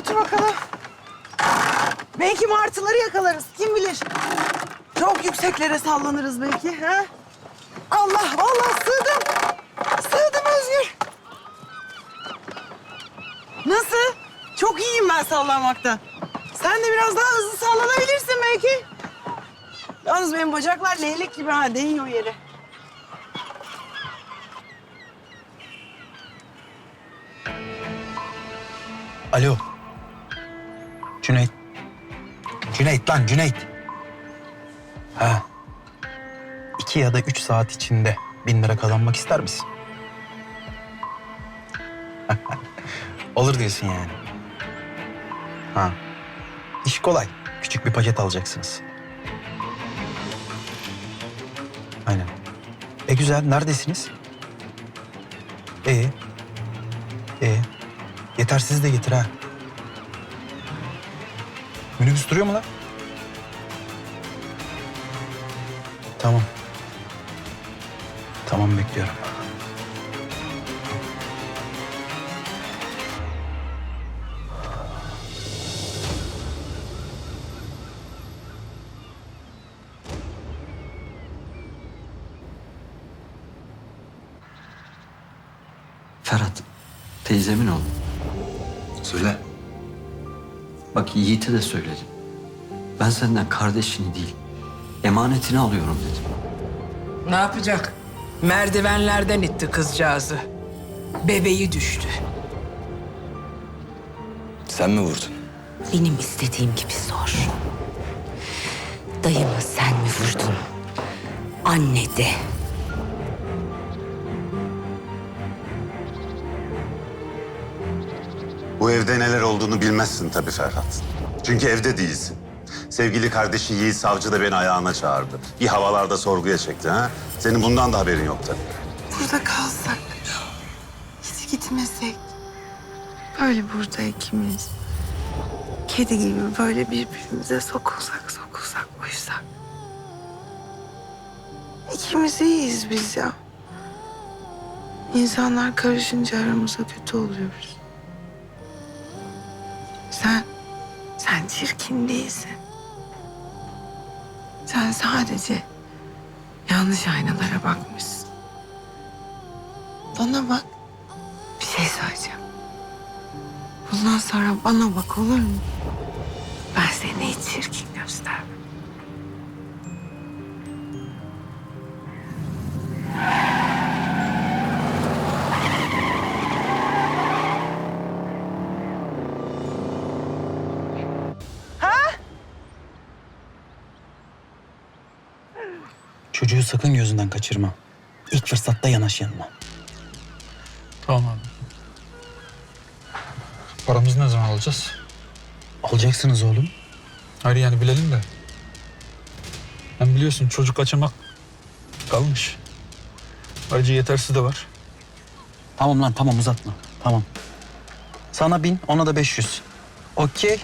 Otur bakalım. Belki martıları yakalarız. Kim bilir? Çok yükseklere sallanırız belki. Ha? Allah vallahi sığdım. Sığdım Özgür. Nasıl? Çok iyiyim ben sallanmakta. Sen de biraz daha hızlı sallanabilirsin belki. Yalnız benim bacaklar leylek gibi ha değiyor yere. Alo. Cüneyt. Cüneyt lan Cüneyt. Ha. İki ya da üç saat içinde bin lira kazanmak ister misin? Olur diyorsun yani. Ha. İş kolay. Küçük bir paket alacaksınız. Aynen. E güzel. Neredesiniz? E. E. Yetersiz de getir ha. Minibüs duruyor mu lan? Tamam. Tamam bekliyorum. Ferhat, teyzemin oğlu. Söyle. Bak Yiğit'e de söyledim. Ben senden kardeşini değil, emanetini alıyorum dedim. Ne yapacak? Merdivenlerden itti kızcağızı. Bebeği düştü. Sen mi vurdun? Benim istediğim gibi sor. Dayımı sen mi vurdun? Anne de. Bu evde neler olduğunu bilmezsin tabii Ferhat. Çünkü evde değilsin. Sevgili kardeşi Yiğit Savcı da beni ayağına çağırdı. Bir havalarda sorguya çekti ha. Senin bundan da haberin yok tabii. Burada kalsak, hiç gitmesek. Böyle burada ikimiz. Kedi gibi böyle birbirimize sokulsak sokulsak uyusak. İkimiz iyiyiz biz ya. İnsanlar karışınca aramıza kötü oluyoruz. Sen, sen çirkin değilsin. Sen sadece yanlış aynalara bakmışsın. Bana bak. Bir şey söyleyeceğim. Bundan sonra bana bak olur mu? Ben seni hiç çirkin Çocuğu sakın gözünden kaçırma. İlk fırsatta yanaş yanıma. Tamam abi. Paramızı ne zaman alacağız? Alacaksınız oğlum. Hayır yani bilelim de. Hem biliyorsun çocuk kaçırmak kalmış. Ayrıca yetersiz de var. Tamam lan tamam uzatma. Tamam. Sana bin, ona da 500. Okey.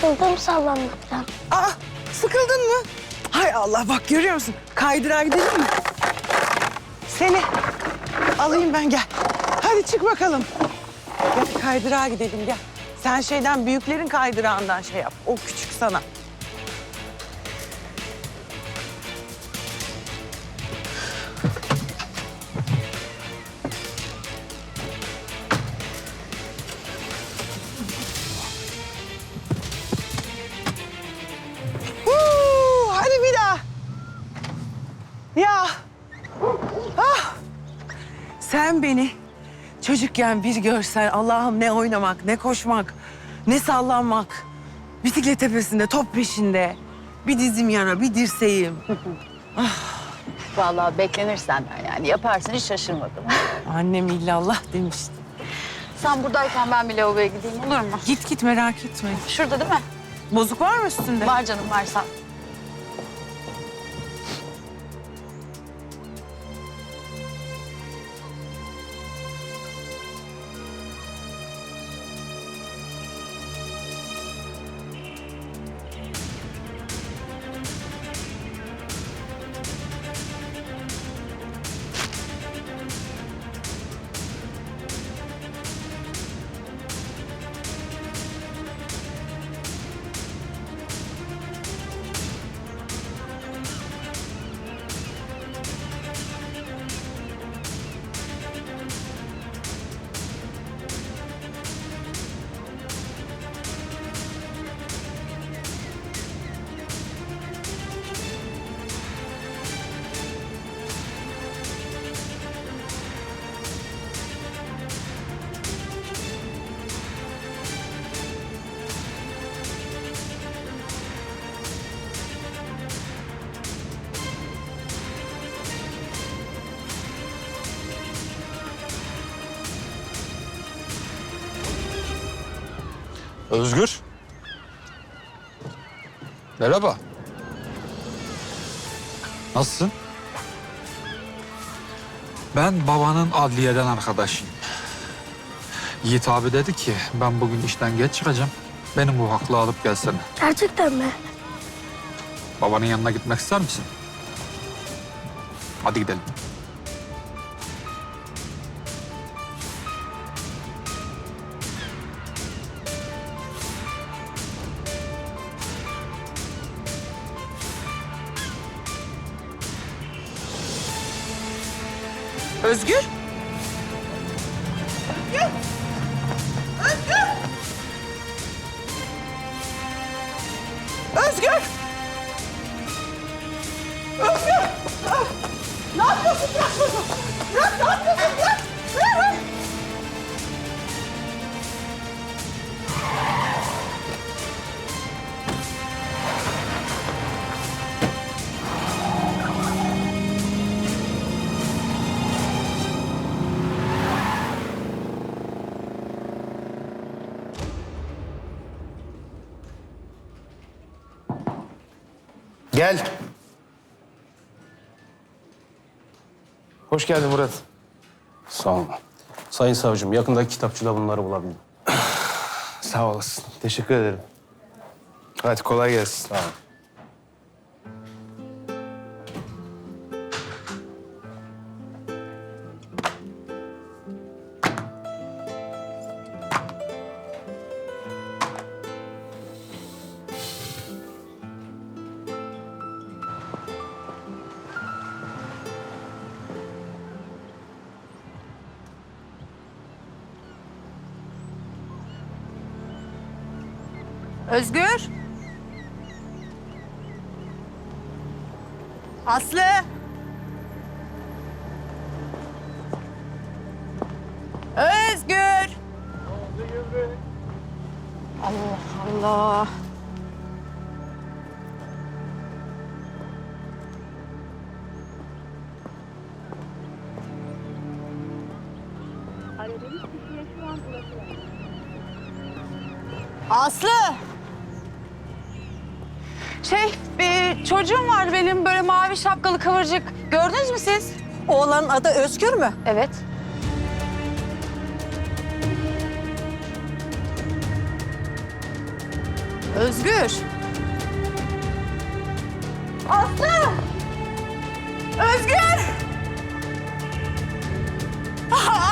Sıkıldım sallanmaktan. Aa sıkıldın mı? Hay Allah bak görüyor musun? Kaydırağa gidelim mi? Seni alayım ben gel. Hadi çık bakalım. Gel kaydırağa gidelim gel. Sen şeyden büyüklerin kaydırağından şey yap. O küçük sana. Çocukken bir görsen Allah'ım ne oynamak, ne koşmak, ne sallanmak. Bisiklet tepesinde, top peşinde. Bir dizim yara, bir dirseğim. Vallahi beklenir senden yani. Yaparsın hiç şaşırmadım. Annem illallah demişti. Sen buradayken ben bir lavaboya gideyim olur mu? Git git merak etme. Şurada değil mi? Bozuk var mı üstünde? Var canım var sen. Özgür. Merhaba. Nasılsın? Ben babanın adliyeden arkadaşıyım. Yiğit abi dedi ki ben bugün işten geç çıkacağım. Benim bu haklı alıp gelsene. Gerçekten mi? Babanın yanına gitmek ister misin? Hadi gidelim. Özgür. Gel. Hoş geldin Murat. Sağ ol. Sayın savcım, yakındaki kitapçıda bunları bulabildim. Sağ olasın. Teşekkür ederim. Hadi kolay gelsin. Sağ ol. Özgür. Aslı. Özgür. Allah Allah. Şapkalı kıvırcık. Gördünüz mü siz? Oğlanın adı Özgür mü? Evet. Özgür. Aslı! Özgür! Ah,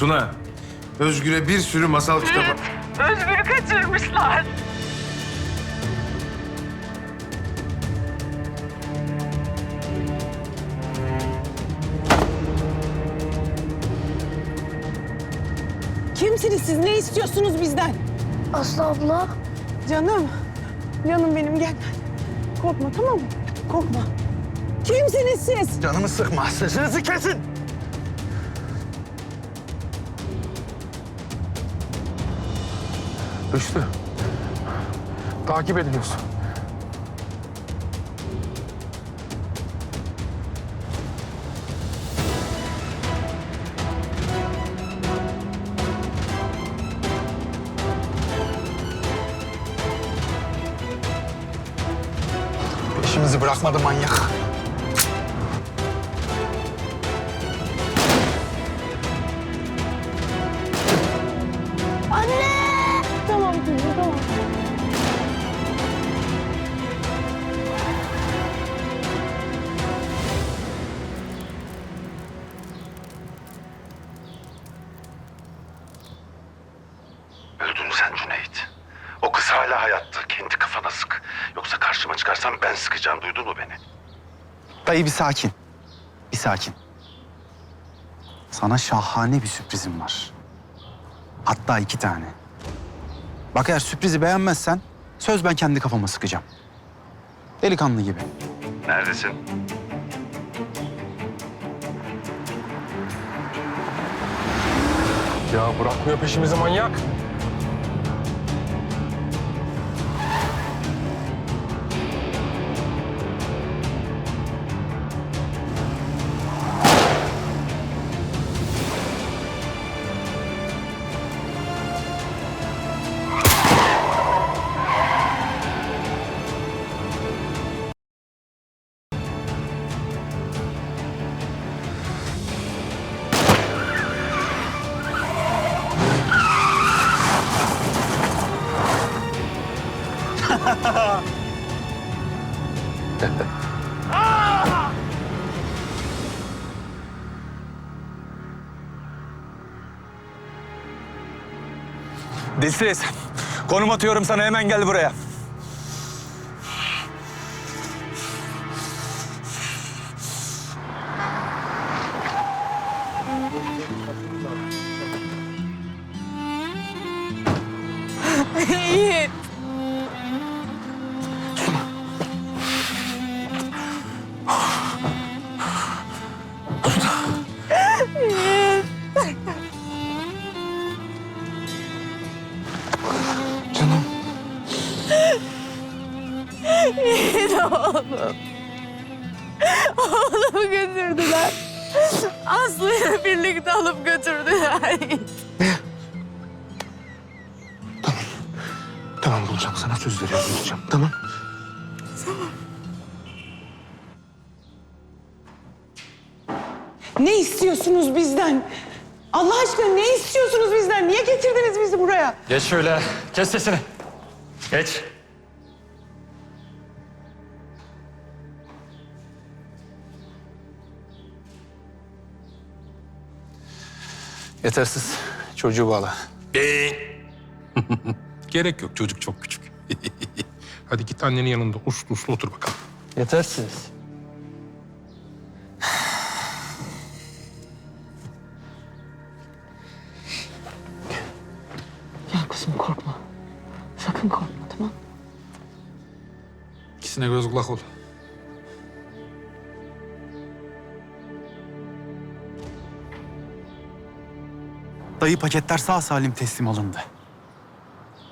Suna, Özgür'e bir sürü masal kitabı. Özgür'ü kaçırmışlar. Kimsiniz siz? Ne istiyorsunuz bizden? Aslı abla. Canım. Canım benim gel. Korkma tamam mı? Korkma. Kimsiniz siz? Canımı sıkma. Sesinizi kesin. Rüştü. Takip ediliyorsun. Dayı bir sakin. Bir sakin. Sana şahane bir sürprizim var. Hatta iki tane. Bak eğer sürprizi beğenmezsen söz ben kendi kafama sıkacağım. Delikanlı gibi. Neredesin? Ya bırakmıyor peşimizi manyak. Dilsiz. Konum atıyorum sana hemen gel buraya. Yiğit. Ne istiyorsunuz bizden? Allah aşkına ne istiyorsunuz bizden? Niye getirdiniz bizi buraya? Geç şöyle. Kes sesini. Geç. Yetersiz. Çocuğu bağla. Gerek yok çocuk çok küçük. Hadi git annenin yanında uslu uslu otur bakalım. Yetersiz. İkisine göz kulak ol. Dayı paketler sağ salim teslim alındı.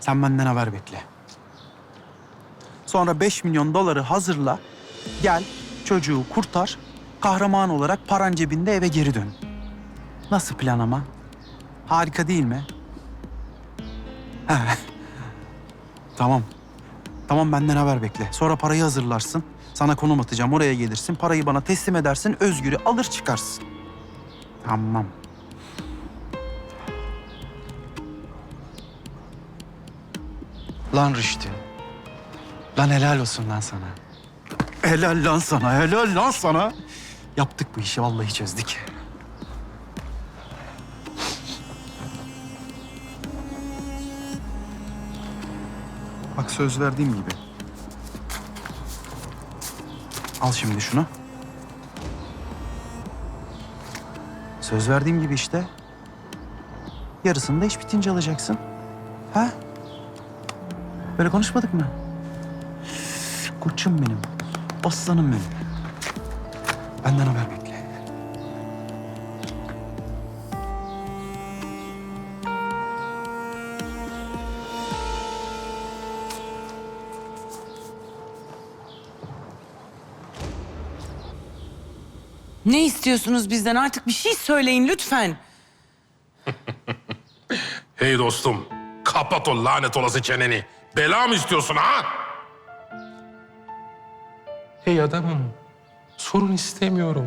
Sen benden haber bekle. Sonra 5 milyon doları hazırla. Gel çocuğu kurtar. Kahraman olarak paran cebinde eve geri dön. Nasıl plan ama? Harika değil mi? Tamam. Tamam benden haber bekle. Sonra parayı hazırlarsın. Sana konum atacağım. Oraya gelirsin. Parayı bana teslim edersin. Özgür'ü alır çıkarsın. Tamam. Lan Rüştü. Lan helal olsun lan sana. Helal lan sana, helal lan sana. Yaptık bu işi, vallahi çözdük. Bak söz verdiğim gibi. Al şimdi şunu. Söz verdiğim gibi işte. Yarısını da iş bitince alacaksın. Ha? Böyle konuşmadık mı? Koçum benim. Aslanım benim. Benden haber bekle. Ne istiyorsunuz bizden? Artık bir şey söyleyin lütfen. Hey dostum, kapat o lanet olası çeneni. Bela mı istiyorsun ha? Hey adamım, sorun istemiyorum.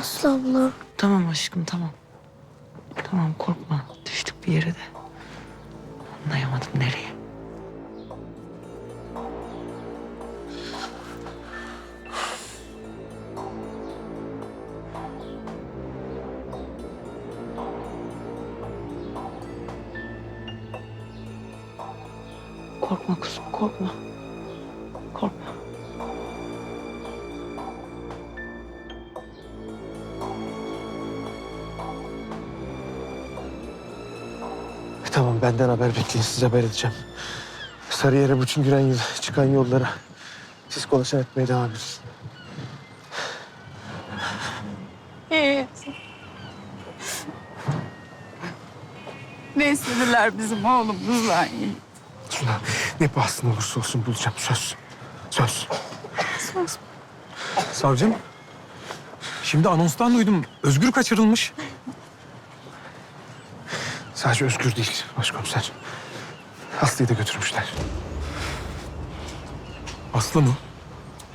Aslı abla. Tamam aşkım tamam. Tamam korkma. Düştük bir yere de. Anlayamadım nereye. Korkma kuzum korkma. Korkma. Tamam benden haber bekleyin size haber edeceğim. Sarıyer'e bütün giren yıl çıkan yollara siz kolaçan etmeye devam edin. Yiğit. Ne istediler bizim oğlumuzdan Yiğit? Suna ne pahasına olursa olsun bulacağım söz. Söz. Söz. Savcım. Şimdi anonstan duydum. Özgür kaçırılmış. Sadece Özgür değil başkomiser. Aslı'yı da götürmüşler. Aslı mı?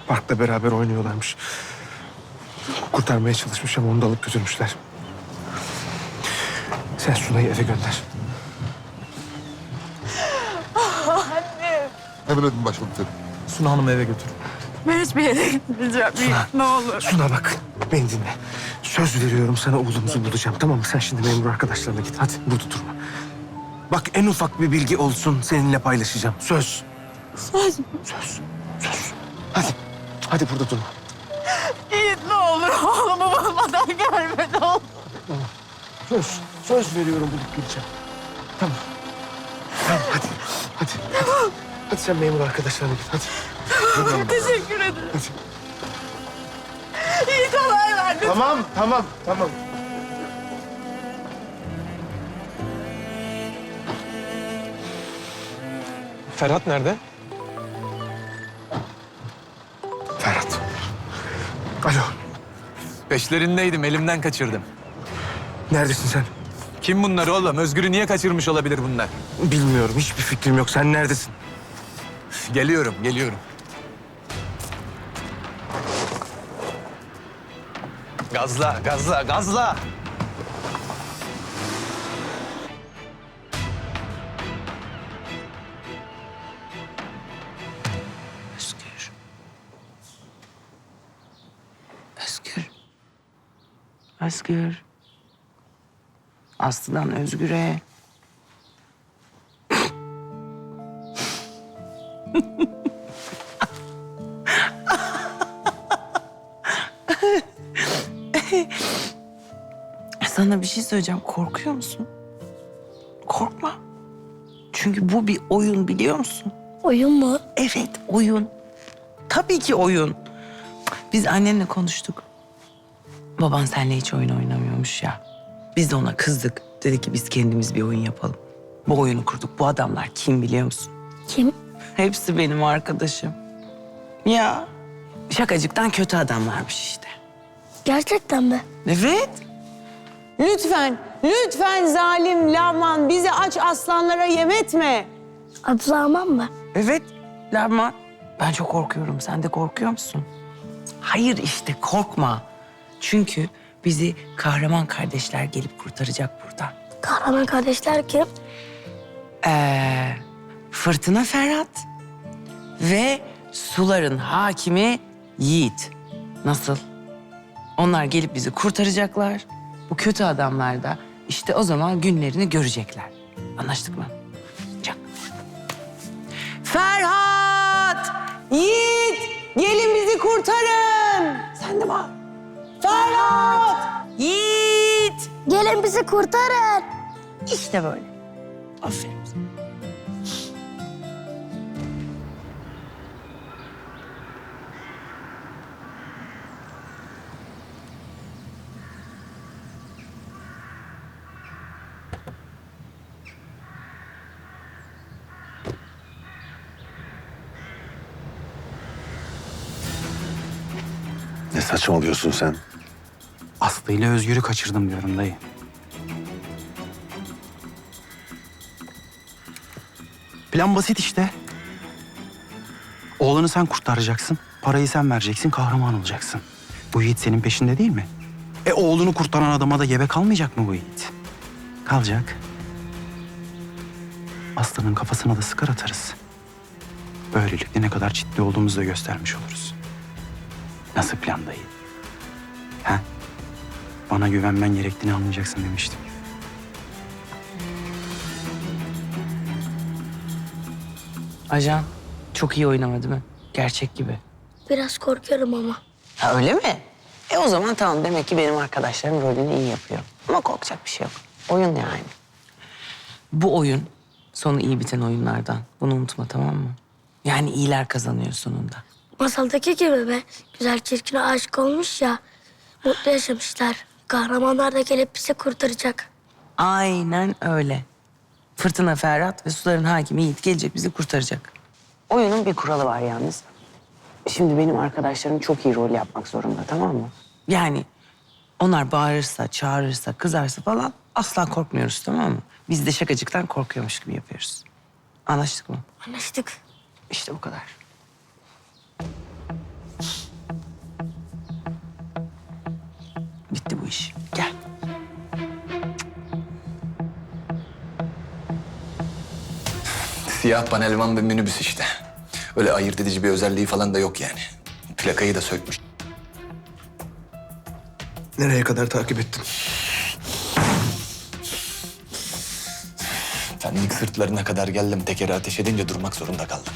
Parkta beraber oynuyorlarmış. Kurtarmaya çalışmış ama onu da alıp götürmüşler. Sen Suna'yı eve gönder. Emredin başkomiserim. Suna Hanım'ı eve götür. Ben hiçbir yere gitmeyeceğim. Ne olur. Suna bak, beni dinle. Söz veriyorum sana oğlumuzu bulacağım. Tamam mı? Sen şimdi memur arkadaşlarına git. Hadi burada durma. Bak en ufak bir bilgi olsun seninle paylaşacağım. Söz. Söz. Söz. Söz. Hadi. Hadi burada durma. Yiğit ne olur oğlumu bulmadan gelme ne olur. Söz. Söz veriyorum bulup geleceğim. Tamam. Tamam hadi. Hadi. Hadi sen memur arkadaşlarına git. Hadi. Hadi. Teşekkür ederim. Hadi. Yiğit haber verdi. Tamam, tamam, tamam. Ferhat nerede? Ferhat. Alo, Peşlerindeydim, elimden kaçırdım. neredesin sen? Kim bunlar oğlum? Özgür'ü niye kaçırmış olabilir bunlar? Bilmiyorum, hiçbir fikrim yok. Sen neredesin? Geliyorum, geliyorum. Gazla, gazla, gazla. Özgür. Özgür. Özgür. Aslı'dan Özgür'e. Sana bir şey söyleyeceğim. Korkuyor musun? Korkma. Çünkü bu bir oyun biliyor musun? Oyun mu? Evet, oyun. Tabii ki oyun. Biz annenle konuştuk. Baban seninle hiç oyun oynamıyormuş ya. Biz de ona kızdık. Dedi ki biz kendimiz bir oyun yapalım. Bu oyunu kurduk. Bu adamlar kim biliyor musun? Kim? Hepsi benim arkadaşım. Ya şakacıktan kötü adamlarmış işte. Gerçekten mi? Evet. Lütfen, lütfen zalim Laman bizi aç aslanlara yem etme. Adı Rahman mı? Evet Lerman. Ben çok korkuyorum. Sen de korkuyor musun? Hayır işte korkma. Çünkü bizi kahraman kardeşler gelip kurtaracak buradan. Kahraman kardeşler kim? Ee, Fırtına Ferhat ve suların hakimi Yiğit. Nasıl? Onlar gelip bizi kurtaracaklar. Bu kötü adamlar da işte o zaman günlerini görecekler. Anlaştık mı? Çak. Ferhat! Yiğit, gelin bizi kurtarın. Sen de var. Ferhat! Yiğit! Gelin bizi kurtarın. İşte böyle. Aferin. Saçmalıyorsun sen? Aslı ile Özgür'ü kaçırdım diyorum dayı. Plan basit işte. Oğlanı sen kurtaracaksın. Parayı sen vereceksin, kahraman olacaksın. Bu Yiğit senin peşinde değil mi? E oğlunu kurtaran adama da gebe kalmayacak mı bu Yiğit? Kalacak. Aslı'nın kafasına da sıkar atarız. Böylelikle ne kadar ciddi olduğumuzu da göstermiş oluruz. Nasıl plan dayı? Ha? Bana güvenmen gerektiğini anlayacaksın demiştim. Ajan çok iyi oynama değil mi? Gerçek gibi. Biraz korkuyorum ama. Ha öyle mi? E o zaman tamam demek ki benim arkadaşlarım rolünü iyi yapıyor. Ama korkacak bir şey yok. Oyun yani. Bu oyun sonu iyi biten oyunlardan. Bunu unutma tamam mı? Yani iyiler kazanıyor sonunda. Masaldaki gibi be. Güzel çirkine aşık olmuş ya. Mutlu yaşamışlar. Kahramanlar da gelip bizi kurtaracak. Aynen öyle. Fırtına Ferhat ve suların hakimi Yiğit gelecek bizi kurtaracak. Oyunun bir kuralı var yalnız. Şimdi benim arkadaşlarım çok iyi rol yapmak zorunda tamam mı? Yani onlar bağırırsa, çağırırsa, kızarsa falan asla korkmuyoruz tamam mı? Biz de şakacıktan korkuyormuş gibi yapıyoruz. Anlaştık mı? Anlaştık. İşte bu kadar. Bitti bu iş. Gel. Siyah panelvan bir minibüs işte. Öyle ayırt edici bir özelliği falan da yok yani. Plakayı da sökmüş. Nereye kadar takip ettin? Fenlik sırtlarına kadar geldim. Tekeri ateş edince durmak zorunda kaldım.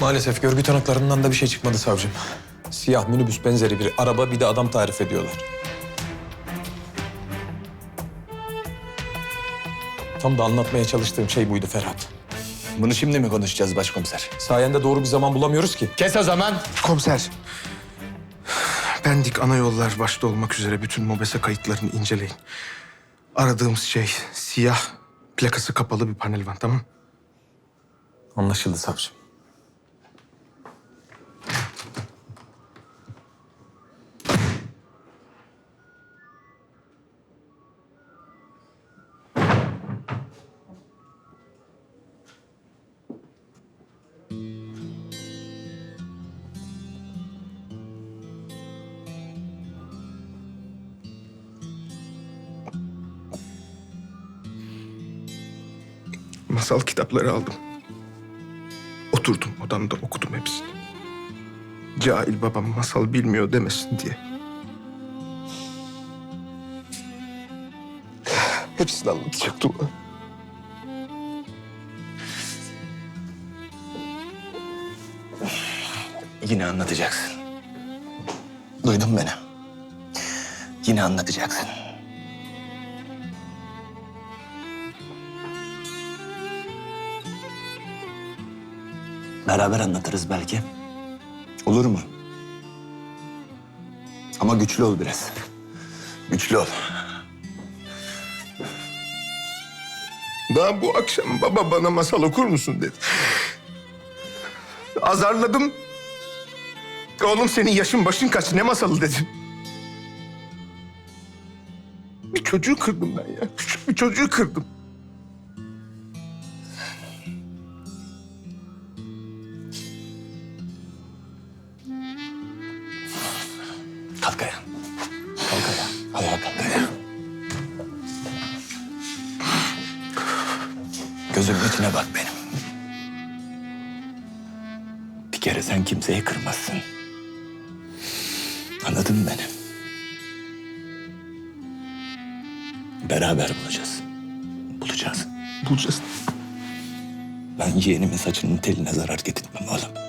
Maalesef görgü tanıklarından da bir şey çıkmadı savcım. Siyah minibüs benzeri bir araba bir de adam tarif ediyorlar. Tam da anlatmaya çalıştığım şey buydu Ferhat. Bunu şimdi mi konuşacağız başkomiser? Sayende doğru bir zaman bulamıyoruz ki. Kes o zaman. Komiser. Pendik ana yollar başta olmak üzere bütün MOBESE kayıtlarını inceleyin. Aradığımız şey siyah, plakası kapalı bir panel van tamam Anlaşıldı savcım. Masal kitapları aldım. Oturdum odamda okudum hepsini. Cahil babam masal bilmiyor demesin diye. Hepsini anlatacaktım ona. Yine anlatacaksın. Duydun beni. Yine anlatacaksın. Beraber anlatırız belki. Olur mu? Ama güçlü ol biraz. Güçlü ol. Daha bu akşam baba bana masal okur musun dedi. Azarladım. Oğlum senin yaşın başın kaç ne masalı dedim. Bir çocuğu kırdım ben ya. Küçük bir çocuğu kırdım. Ben yeğenimin saçının teline zarar getirtmem oğlum.